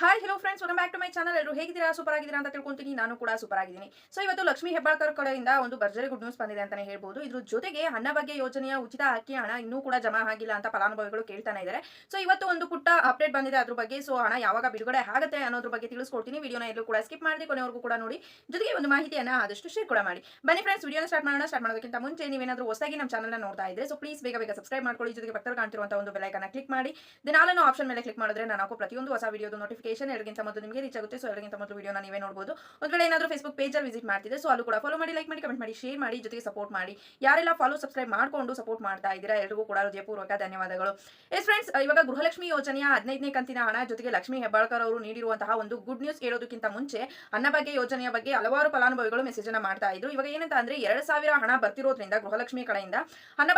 Hi hello friends welcome back to my channel ಎಲ್ಲರೂ ಹೇಗಿದ್ದೀರಾ? Super ಆಗಿದ್ದೀರಾ ಅಂತ ತಿಳ್ಕೊಂತೀನಿ. ನಾನು ಕೂಡ ಸೂಪರ್ ಆಗಿದ್ದೀನಿ. ಸೊ ಇವತ್ತು ಲಕ್ಷ್ಮೀ ಹೆಬ್ಬಾಳ್ಕರ್ ಕಡೆಯಿಂದ ಒಂದು ಭರ್ಜರಿ ಗುಡ್ ನ್ಯೂಸ್ ಬಂದಿದೆ ಅಂತಲೇ ಹೇಳ್ಬೋದು. ಇದ್ರ ಜೊತೆಗೆ ಅನ್ನಭಾಗ್ಯ ಯೋಜನೆಯ ಉಚಿತ ಅಕ್ಕಿ ಹಣ ಇನ್ನೂ ಕೂಡ ಜಮಾ ಆಗಿಲ್ಲ ಅಂತ ಫಲಾನುಭವಿಗಳು ಕೇಳ್ತಾನೆ ಇದ್ದಾರೆ. ಸೊ ಇವತ್ತು ಒಂದು ಪುಟ್ಟ ಅಪ್ಡೇಟ್ ಬಂದಿದೆ ಅದ್ರ ಬಗ್ಗೆ. ಸೊ ಹಣ ಯಾವಾಗ ಬಿಡುಗಡೆ ಆಗುತ್ತೆ ಅನ್ನೋದ್ರ ಬಗ್ಗೆ ತಿಳಿಸ್ಕೊಡ್ತೀನಿ. ವಿಡಿಯೋನ ಎಲ್ಲೂ ಕೂಡ ಸ್ಕಿಪ್ ಮಾಡಿ ಕೊನೆವರೆಗೂ ಕೂಡ ನೋಡಿ. ಜೊತೆಗೆ ಒಂದು ಮಾಹಿತಿಯನ್ನು ಆದಷ್ಟು ಶೇರ್ ಕೂಡ ಮಾಡಿ. ಬನ್ನಿ ಫ್ರೆಂಡ್ಸ್ ವಿಡಿಯೋನ ಸ್ಟಾರ್ಟ್ ಮಾಡೋಣ. ಸ್ಟಾರ್ಟ್ ಮಾಡೋದಕ್ಕಿಂತ ಮುಂಚೆ ನೀವೇನಾದರೂ ಹೊಸದಾಗಿ ನಮ್ಮ ಚಾನಲ್ನ ನೋಡ್ತಾ ಇದ್ರೆ ಸೊ ಪ್ಲೀಸ್ ಬೇಗ ಬೇಗ ಸಬ್ಸ್ಕ್ರೈಬ್ ಮಾಡ್ಕೊಳ್ಳಿ. ಜೊತೆಗೆ ಪಕ್ಕದಲ್ಲಿ ಕಾಣ್ತಿರುವಂತಹ ಒಂದು ಬೆಲೈಕನ್ನ ಕ್ಲಿಕ್ ಮಾಡಿ. ದಿನಾಲನ್ನು ಆಪ್ಷನ್ ಮೇಲೆ ಕ್ಲಿಕ್ ಮಾಡಿದ್ರೆ ನಾನು ಪ್ರತಿಯೊಂದು ಹೊಸ ವಿಡಿಯೋದು ನೋಟಿಫಿಕೇಶನ್ ಎರಡಗಿಂತ ಮೊದಲು ನಿಮಗೆ ರೀಚ್ ಆಗುತ್ತೆ. ಸೊ ಎರಡಗಿಂತ ಮೊದಲು ವಿಡಿಯೋನ ನೀವೇ ನೋಡಬಹುದು ಒಂದು ವೇಳೆ ಏನಾದರೂ ಫೇಸ್ಬುಕ್ ಅಲ್ಲಿ ವಿಸಿಟ್ ಮಾಡ್ತಿದೆ ಸೊ ಅಲ್ಲೂ ಕೂಡ ಫಾಲೋ ಮಾಡಿ ಲೈಕ್ ಮಾಡಿ ಕಮೆಂಟ್ ಮಾಡಿ ಶೇರ್ ಮಾಡಿ, ಜೊತೆಗೆ ಸಪೋರ್ಟ್ ಮಾಡಿ. ಯಾರೆಲ್ಲ ಫಾಲೋ ಸಬ್ಸ್ಕ್ರೈಬ್ ಮಾಡ್ಕೊಂಡು ಸಪೋರ್ಟ್ ಮಾಡ್ತಾ ಇದ್ದೀರಾ, ಎಲ್ರಿಗೂ ಕೂಡ ಹೃದಯಪೂರ್ವಕ ಧನ್ಯವಾದಗಳು. ಎಸ್ ಫ್ರೆಂಡ್ಸ್ ಇವಾಗ ಗೃಹಲಕ್ಷ್ಮಿ ಯೋಜನೆಯ ಹದಿನೈದನೇ ಕಂತಿನ ಹಣ, ಜೊತೆಗೆ ಲಕ್ಷ್ಮಿ ಹೆಬ್ಬಾಳ್ಕರ್ ಅವರು ನೀಡಿರುವಂತಹ ಒಂದು ಗುಡ್ ನ್ಯೂಸ್ ಹೇಳೋದಕ್ಕಿಂತ ಮುಂಚೆ ಅನ್ನಭಾಗ್ಯ ಯೋಜನೆಯ ಬಗ್ಗೆ ಹಲವಾರು ಫಲಾನುಭವಿಗಳು ಮೆಸೇಜ್ ಅನ್ನ ಮಾಡ್ತಾ ಇದ್ರು. ಇವಾಗ ಏನಂತ ಅಂದ್ರೆ, ಎರಡು ಸಾವಿರ ಹಣ ಬರ್ತಿರೋದ್ರಿಂದ ಗೃಹಲಕ್ಷ್ಮಿ ಕಡೆಯಿಂದ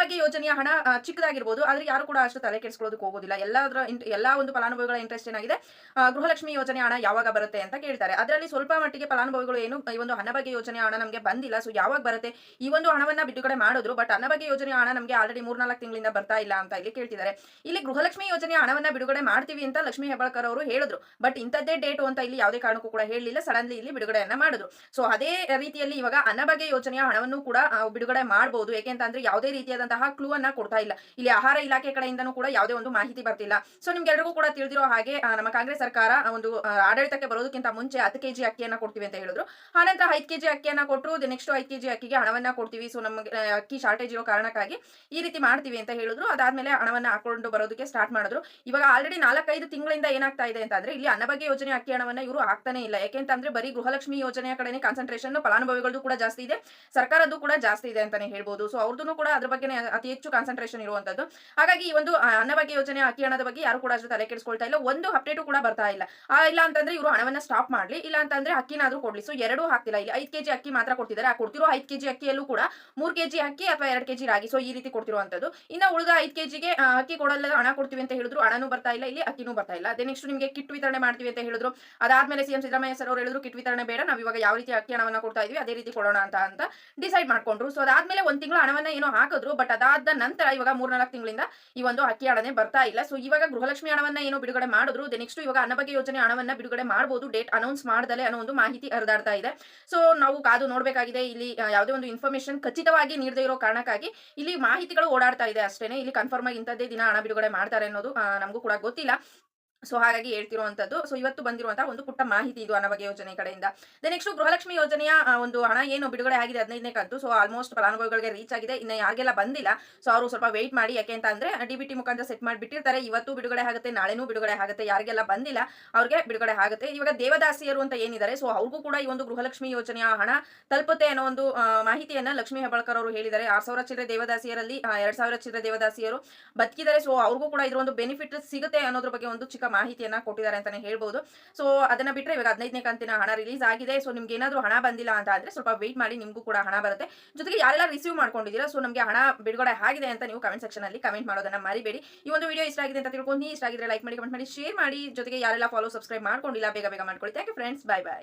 ಬಗ್ಗೆ ಯೋಜನೆಯ ಹಣ ಚಿಕ್ಕದಾಗಿರ್ಬೋದು, ಆದ್ರೆ ಯಾರು ಕೂಡ ಅಷ್ಟು ತಲೆ ಕೆಡಿಸ್ಕೊಳ್ಳೋದಕ್ಕೆ ಹೋಗೋದಿಲ್ಲ. ಎಲ್ಲದರ ಎಲ್ಲಾ ಒಂದು ಫಲಾನುಭವಿಗಳ ಇಂಟ್ರೆಸ್ಟ್ ಏನಾಗಿದೆ ಗೃಹಲಕ್ಷ್ಮಿ ಯೋಜನೆ ಹಣ ಯಾವಾಗ ಬರುತ್ತೆ ಅಂತ ಕೇಳ್ತಾರೆ. ಅದರಲ್ಲಿ ಸ್ವಲ್ಪ ಮಟ್ಟಿಗೆ ಫಲಾನುಭವಿಗಳು ಏನು, ಈ ಒಂದು ಅನ್ನಭಾಗ್ಯ ಯೋಜನೆ ಹಣ ನಮಗೆ ಬಂದಿಲ್ಲ ಸೊ ಯಾವಾಗ ಬರುತ್ತೆ? ಈ ಒಂದು ಹಣವನ್ನ ಬಿಡುಗಡೆ ಮಾಡಿದ್ರು ಬಟ್ ಅನ್ನಭಾಗ್ಯ ಯೋಜನೆ ಹಣ ನಮಗೆ ಆಲ್ರೆಡಿ ಮೂರ್ನಾಲ್ಕು ತಿಂಗಳಿಂದ ಬರ್ತಾ ಇಲ್ಲ ಅಂತ ಇಲ್ಲಿ ಕೇಳ್ತಿದ್ದಾರೆ. ಇಲ್ಲಿ ಗೃಹಲಕ್ಷ್ಮಿ ಯೋಜನೆ ಹಣವನ್ನ ಬಿಡುಗಡೆ ಮಾಡ್ತೀವಿ ಅಂತ ಲಕ್ಷ್ಮಿ ಹೆಬ್ಬಾಳ್ಕರ್ ಅವರು ಹೇಳಿದ್ರು. ಬಟ್ ಇಂಥದ್ದೇ ಡೇಟು ಅಂತ ಇಲ್ಲಿ ಯಾವುದೇ ಕಾರಣಕ್ಕೂ ಕೂಡ ಹೇಳಲಿಲ್ಲ. ಸಡನ್ಲಿ ಇಲ್ಲಿ ಬಿಡುಗಡೆಯನ್ನ ಮಾಡಿದ್ರು. ಸೊ ಅದೇ ರೀತಿಯಲ್ಲಿ ಇವಾಗ ಅನ್ನಭಾಗ್ಯ ಯೋಜನೆಯ ಹಣವನ್ನು ಕೂಡ ಬಿಡುಗಡೆ ಮಾಡಬಹುದು ಯಾಕೆಂತಂದ್ರೆ ಯಾವುದೇ ರೀತಿಯಾದಂತಹ ಕ್ಲೂ ಅನ್ನ ಕೊಡ್ತಾ ಇಲ್ಲ. ಇಲ್ಲಿ ಆಹಾರ ಇಲಾಖೆ ಕಡೆಯಿಂದನೂ ಕೂಡ ಯಾವುದೇ ಒಂದು ಮಾಹಿತಿ ಬರ್ತಿಲ್ಲ. ಸೊ ನಿಮ್ಗೆಲ್ರಿಗೂ ಕೂಡ ತಿಳಿದಿರೋ ಹಾಗೆ ನಮ್ಮ ಕಾಂಗ್ರೆಸ್ ಸರ್ಕಾರ ಆ, ಒಂದು ಆಡಳಿತಕ್ಕೆ ಬರೋದಕ್ಕಿಂತ ಮುಂಚೆ ಹತ್ತು ಕೆಜಿ ಅಕ್ಕಿಯನ್ನ ಕೊಡ್ತೀವಿ ಅಂತ ಹೇಳಿದ್ರು. ಆನಂತರ ಐದು ಕೆಜಿ ಅಕ್ಕಿಯನ್ನ ಕೊಟ್ಟರು ನೆಕ್ಸ್ಟ್ ಐದು ಕೆಜಿ ಅಕ್ಕಿಗೆ ಹಣವನ್ನ ಕೊಡ್ತೀವಿ. ಸೊ ನಮಗೆ ಅಕ್ಕಿ ಶಾರ್ಟೇಜ್ ಇರೋ ಕಾರಣಕ್ಕಾಗಿ ಈ ರೀತಿ ಮಾಡ್ತೀವಿ ಅಂತ ಹೇಳಿದ್ರು. ಅದಾದ್ಮೇಲೆ ಹಣವನ್ನ ಹಾಕೊಂಡು ಬರೋದಕ್ಕೆ ಸ್ಟಾರ್ಟ್ ಮಾಡಿದ್ರು. ಇವಾಗ ಆಲ್ರೆಡಿ ನಾಲ್ಕೈದು ತಿಂಗಳಿಂದ ಏನಾಗ್ತಾ ಇದೆ ಅಂತಂದ್ರೆ ಇಲ್ಲಿ ಅನ್ನಭಾಗ್ಯ ಯೋಜನೆ ಅಕ್ಕಿ ಹಣವನ್ನ ಇವರು ಹಾಕ್ತಾನೆ ಇಲ್ಲ. ಯಾಕೆಂತಂದ್ರೆ ಬರೀ ಗೃಹಲಕ್ಷ್ಮಿ ಯೋಜನೆಯ ಕಡೆ ಕಾನ್ಸಂಟ್ರೇಷನ್ ಫಲಾನುಭವಿಗಳದ್ದು ಕೂಡ ಜಾಸ್ತಿ ಇದೆ. ಸರ್ಕಾರದ್ದು ಕೂಡ ಜಾಸ್ತಿ ಇದೆ ಅಂತಾನೆ ಹೇಳ್ಬೋದು. ಸೊ ಅವ್ರದ್ದು ಕೂಡ ಅದ್ರ ಬಗ್ಗೆ ಅತಿ ಹೆಚ್ಚು ಕಾನ್ಸಂಟ್ರೇಷನ್ ಇರುವಂತದ್ದು. ಹಾಗಾಗಿ ಈ ಒಂದು ಅನ್ನಭಾಗ್ಯ ಯೋಜನೆ ಅಕ್ಕಿ ಹಣದ ಬಗ್ಗೆ ಯಾರು ಕೂಡ ಅಷ್ಟು ತಲೆ ಕೆಡಿಸ್ಕೊಳ್ತಾ ಇಲ್ಲ. ಒಂದು ಅಪ್ಡೇಟು ಕೂಡ ಬರ್ತಾ ಇಲ್ಲ. ಇಲ್ಲ ಅಂತಂದ್ರೆ ಇವರು ಹಣವನ್ನ ಸ್ಟಾಪ್ ಮಾಡ್ಲಿ. ಇಲ್ಲ ಅಂತಂದ್ರೆ ಅಕ್ಕಿನಾದ್ರೂ ಕೊಡ್ಲಿ. ಸೊ ಎರಡೂ ಹಾಕ್ತಿಲ್ಲ. ಇಲ್ಲಿ ಐದು ಕೆಜಿ ಅಕ್ಕಿ ಮಾತ್ರ ಕೊಡ್ತಿದ್ದಾರೆ ಆ, ಕೊಡ್ತಿರೋ ಐದು ಕೆಜಿ ಅಕ್ಕಿಯಲ್ಲೂ ಕೂಡ ಮೂರ್ ಕೆಜಿ ಅಕ್ಕಿ ಅಥವಾ ಎರಡು ಕೆಜಿ ರಾಗಿ. ಸೊ ಈ ರೀತಿ ಕೊಡ್ತಿರುವಂತದ್ದು ಇನ್ನ ಉಳಿದ ಐದು ಕೆಜಿಗೆ ಅಕ್ಕಿ ಕೊಡಲ್ಲ, ಹಣ ಕೊಡ್ತೀವಿ ಅಂತ ಹೇಳಿದ್ರು ಹಣನೂ ಬರ್ತಾ ಇಲ್ಲ. ಇಲ್ಲಿ ಅಕ್ಕಿನೂ ಬರ್ತಾ ಇಲ್ಲ. ಅದೇ ನೆಕ್ಸ್ಟ್ ನಿಮಗೆ ಕಿಟ್ ವಿತರಣೆ ಮಾಡ್ತೀವಿ ಅಂತ ಹೇಳಿದ್ರು. ಅದಾದ್ಮೇಲೆ ಸಿಎಂ ಸಿದ್ದರಾಮಯ್ಯ ಸರ್ ಅವರು ಹೇಳಿದ್ರು, ಕಿಟ್ ವಿತರಣೆ ಬೇಡ. ನಾವು ಇವಾಗ ಯಾವ ರೀತಿ ಅಕ್ಕಿ ಹಣವನ್ನ ಕೊಡ್ತಾ ಇದೀವಿ, ಅದೇ ರೀತಿ ಕೊಡೋಣ ಅಂತ ಅಂತ ಡಿಸೈಡ್ ಮಾಡ್ಕೊಂಡ್ರು. ಸೊ ಅದಾದ್ಮೇಲೆ ಒಂದ್ ತಿಂಗಳು ಹಣವನ್ನ ಏನೋ ಹಾಕಿದ್ರು ಬಟ್ ಅದಾದ ನಂತರ ಇವಾಗ ಮೂರ್ನಾಲ್ಕು ತಿಂಗಳಿಂದ ಈ ಒಂದು ಅಕ್ಕಿ ಹಣನೆ ಬರ್ತಾ ಇಲ್ಲ. ಸೊ ಇವಾಗ ಗೃಹಲಕ್ಷ್ಮಿ ಹಣವನ್ನ ಏನೋ ಬಿಡುಗಡೆ ಮಾಡಿದ್ರು. ನೆಕ್ಸ್ಟ್ ಇವಾಗ ಅನ್ನಭಾಗ್ಯ ಯೋಜನೆ ಹಣವನ್ನ ಬಿಡುಗಡೆ ಮಾಡಬಹುದು ಡೇಟ್ ಅನೌನ್ಸ್ ಮಾಡದಲೆ ಅನ್ನೋ ಒಂದು ಮಾಹಿತಿ ಹರಿದಾಡ್ತಾ ಇದೆ. ಸೊ ನಾವು ಕಾದು ನೋಡ್ಬೇಕಾಗಿದೆ, ಇಲ್ಲಿ ಯಾವುದೇ ಒಂದು ಇನ್ಫಾರ್ಮೇಶನ್ ಖಚಿತವಾಗಿ ನೀಡದೇ ಇರೋ ಕಾರಣಕ್ಕಾಗಿ ಇಲ್ಲಿ ಮಾಹಿತಿಗಳು ಓಡಾಡ್ತಾ ಇದೆ ಅಷ್ಟೇನೆ. ಇಲ್ಲಿ ಕನ್ಫರ್ಮ್ ಆಗಿ ಇಂಥದ್ದೇ ದಿನ ಹಣ ಬಿಡುಗಡೆ ಮಾಡ್ತಾರೆ ಅನ್ನೋದು ನಮಗೂ ಕೂಡ ಗೊತ್ತಿಲ್ಲ. ಸೊ ಹಾಗಾಗಿ ಹೇಳ್ತಿರುವಂತದ್ದು. ಸೊ ಇವತ್ತು ಬಂದಿರುವಂತಹ ಒಂದು ಪುಟ್ಟ ಮಾಹಿತಿ ಇದು ಅನವಗೆ ಯೋಜನೆ ಕಡೆಯಿಂದ. ನೆಕ್ಸ್ಟ್ ಗೃಹಲಕ್ಷ್ಮಿ ಯೋಜನೆಯ ಒಂದು ಹಣ ಏನು ಬಿಡುಗಡೆ ಆಗಿದೆ ಹದಿನೈದನೇ ಕಂತು. ಸೊ ಆಲ್ಮೋಸ್ಟ್ ಫಲಾನುಭವಿಗಳಿಗೆ ರೀಚ್ ಆಗಿದೆ. ಇನ್ನು ಯಾರಿಗೆಲ್ಲ ಬಂದಿಲ್ಲ. ಸೊ ಅವರು ಸ್ವಲ್ಪ ವೆಯ್ಟ್ ಮಾಡಿ. ಯಾಕೆ ಅಂತ ಅಂದ್ರೆ ಡಿ ಬಿ ಟಿ ಮುಖಾಂತರ ಸೆಟ್ ಮಾಡಿಬಿಟ್ಟಿರ್ತಾರೆ. ಇವತ್ತು ಬಿಡುಗಡೆ ಆಗುತ್ತೆ, ನಾಳೆನೂ ಬಿಡುಗಡೆ ಆಗುತ್ತೆ. ಯಾರಿಗೆಲ್ಲ ಬಂದಿಲ್ಲ, ಅವ್ರಿಗೆ ಬಿಡುಗಡೆ ಆಗುತ್ತೆ. ಇವಾಗ ದೇವದಾಸಿಯರು ಅಂತ ಏನಿದ್ದಾರೆ ಸೊ ಅವ್ರಿಗೂ ಕೂಡ ಈ ಒಂದು ಗೃಹಲಕ್ಷ್ಮಿ ಯೋಜನೆಯ ಹಣ ತಲುಪುತ್ತೆ ಅನ್ನೋ ಒಂದು ಮಾಹಿತಿಯನ್ನ ಲಕ್ಷ್ಮಿ ಹೆಬ್ಬಾಳ್ಕರ್ ಅವರು ಹೇಳಿದ್ದಾರೆ. ಆರು ಸಾವಿರ ಚಿಲ್ಲರೆ ದೇವದಾಸಿಯರಲ್ಲಿ ಎರಡು ಎರಡ್ ಸಾವಿರ ಚಿಲ್ಲರೆ ದೇವದಾಸಿಯರು ಬದುಕಿದ್ದಾರೆ. ಸೊ ಅವ್ರಿಗೂ ಕೂಡ ಇದರ ಒಂದು ಬೆನಿಫಿಟ್ ಸಿಗುತ್ತೆ ಅನ್ನೋದ್ರ ಬಗ್ಗೆ ಒಂದು ಚಿಕ್ಕ ಮಾಹಿತಿಯನ್ನ ಕೊಟ್ಟಿದ್ದಾರೆ ಅಂತಾನೆ ಹೇಳ್ಬೋದು. ಸೊ ಅದನ್ನ ಬಿಟ್ಟರೆ ಇವಾಗ ಹದಿನೈದನೇ ಕಂತಿನ ಹಣ ರಿಲೀಸ್ ಆಗಿದೆ. ಸೊ ನಿಮ್ಗೆ ಏನಾದ್ರೂ ಹಣ ಬಂದಿಲ್ಲ ಅಂತ ಆದ್ರೆ ಸ್ವಲ್ಪ ವೆಯ್ಟ್ ಮಾಡಿ ನಿಮಗೂ ಕೂಡ ಹಣ ಬರುತ್ತೆ. ಜೊತೆಗೆ ಯಾರೆಲ್ಲ ರಿಸೀವ್ ಮಾಡ್ಕೊಂಡಿದ್ದೀರಾ ಸೊ ನಮಗೆ ಹಣ ಬಿಡುಗಡೆ ಆಗಿದೆ ಅಂತ ನೀವು ಕಮೆಂಟ್ ಸೆಕ್ಷನ್ ಅಲ್ಲಿ ಕಮೆಂಟ್ ಮಾಡೋದನ್ನ ಮರಿಬೇಡಿ. ಈ ಒಂದು ವಿಡಿಯೋ ಇಷ್ಟ ಆಗಿದೆ ಅಂತ ತಿಳ್ಕೊಂಡು ಇಷ್ಟ ಆಗಿದ್ರೆ ಲೈಕ್ ಮಾಡಿ ಕಮೆಂಟ್ ಮಾಡಿ ಶೇರ್ ಮಾಡಿ. ಜೊತೆಗೆ ಯಾರೆಲ್ಲ ಫಾಲೋ ಸಬ್ಸ್ಕ್ರೈಬ್ ಮಾಡ್ಕೊಂಡಿಲ್ಲ, ಬೇಗ ಬೇಗ ಮಾಡ್ಕೊಳ್ಳಿ. Thank you friends bye bye